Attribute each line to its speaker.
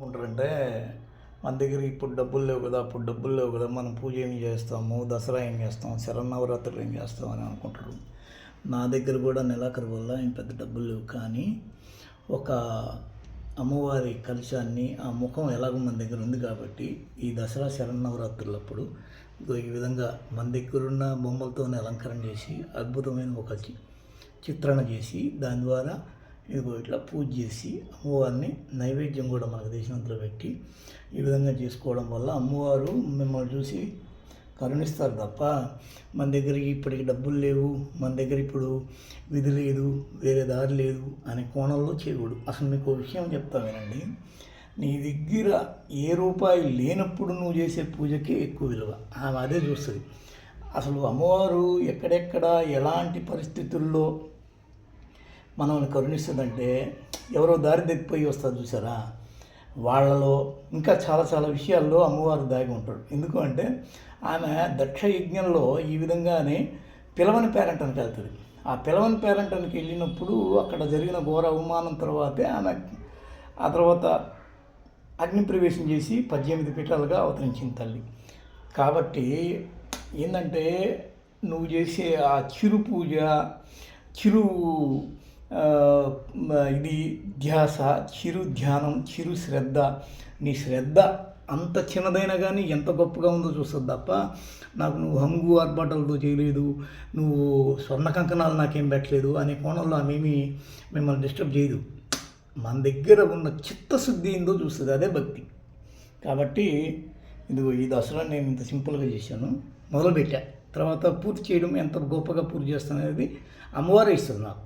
Speaker 1: ఉంటారంటే మన దగ్గర ఇప్పుడు డబ్బులు లేవు కదా అప్పుడు డబ్బులు లేవు కదా మనం పూజ ఏం చేస్తాము దసరా ఏం చేస్తాం శరన్నవరాత్రులు ఏం చేస్తాం అని అనుకుంటారు. నా దగ్గర కూడా నెలాఖరు వల్ల ఏం పెద్ద డబ్బులు లేవు కానీ ఒక అమ్మవారి కలుషాన్ని ఆ ముఖం ఎలాగో మన దగ్గర ఉంది కాబట్టి ఈ దసరా శరన్నవరాత్రులప్పుడు ఈ విధంగా మన దగ్గరున్న బొమ్మలతోనే అలంకరణ చేసి అద్భుతమైన ఒక చి- చిత్రణ చేసి దాని ద్వారా ఇదిగో ఇట్లా పూజ చేసి అమ్మవారిని నైవేద్యం కూడా మనకు దేశంలో పెట్టి ఈ విధంగా చేసుకోవడం వల్ల అమ్మవారు మిమ్మల్ని చూసి కరుణిస్తారు తప్ప మన దగ్గర ఇప్పటికి డబ్బులు లేవు మన దగ్గర ఇప్పుడు విధి లేదు వేరే దారి లేదు అనే కోణంలో చేయకూడదు. అసలు మీకు విషయం చెప్తా వినండి. నీ దగ్గర ఏ రూపాయి లేనప్పుడు నువ్వు చేసే పూజకే ఎక్కువ విలువ. ఆమె అదే చూస్తుంది. అసలు అమ్మవారు ఎక్కడెక్కడ ఎలాంటి పరిస్థితుల్లో మనల్ని కరుణిస్తుందంటే ఎవరో దారి తప్పిపోయి వస్తారు చూసారా? వాళ్ళలో ఇంకా చాలా చాలా విషయాల్లో అమ్మవారు దాగి ఉంటాడు. ఎందుకు అంటే ఆమె దక్ష యజ్ఞంలో ఈ విధంగానే పిలవని పేరెంటానికి వెళ్తుంది. ఆ పిలవని పేరెంటానికి వెళ్ళినప్పుడు అక్కడ జరిగిన ఘోర అవమానం తర్వాతే ఆమె ఆ తర్వాత అగ్నిప్రవేశం చేసి పద్దెనిమిది పీఠాలుగా అవతరించింది తల్లి. కాబట్టి ఏంటంటే నువ్వు చేసే ఆ చిరు పూజ చిరు ఇది ధ్యాస చిరు ధ్యానం చిరు శ్రద్ధ. నీ శ్రద్ధ అంత చిన్నదైనా కానీ ఎంత గొప్పగా ఉందో చూస్తుంది తప్ప నాకు నువ్వు హంగు ఆర్భాటాలతో చేయలేదు నువ్వు స్వర్ణ కంకణాలు నాకేం పెట్టలేదు అనే కోణంలో ఆమెమి మిమ్మల్ని డిస్టర్బ్ చేయదు. మన దగ్గర ఉన్న చిత్తశుద్ధి ఏందో చూస్తుంది అదే భక్తి. కాబట్టి ఇదిగో ఈ దసరా నేను ఇంత సింపుల్గా చేశాను మొదలుపెట్టా. తర్వాత పూర్తి చేయడం ఎంత గొప్పగా పూర్తి చేస్తాను అనేది అమ్మవారే ఇస్తుంది నాకు.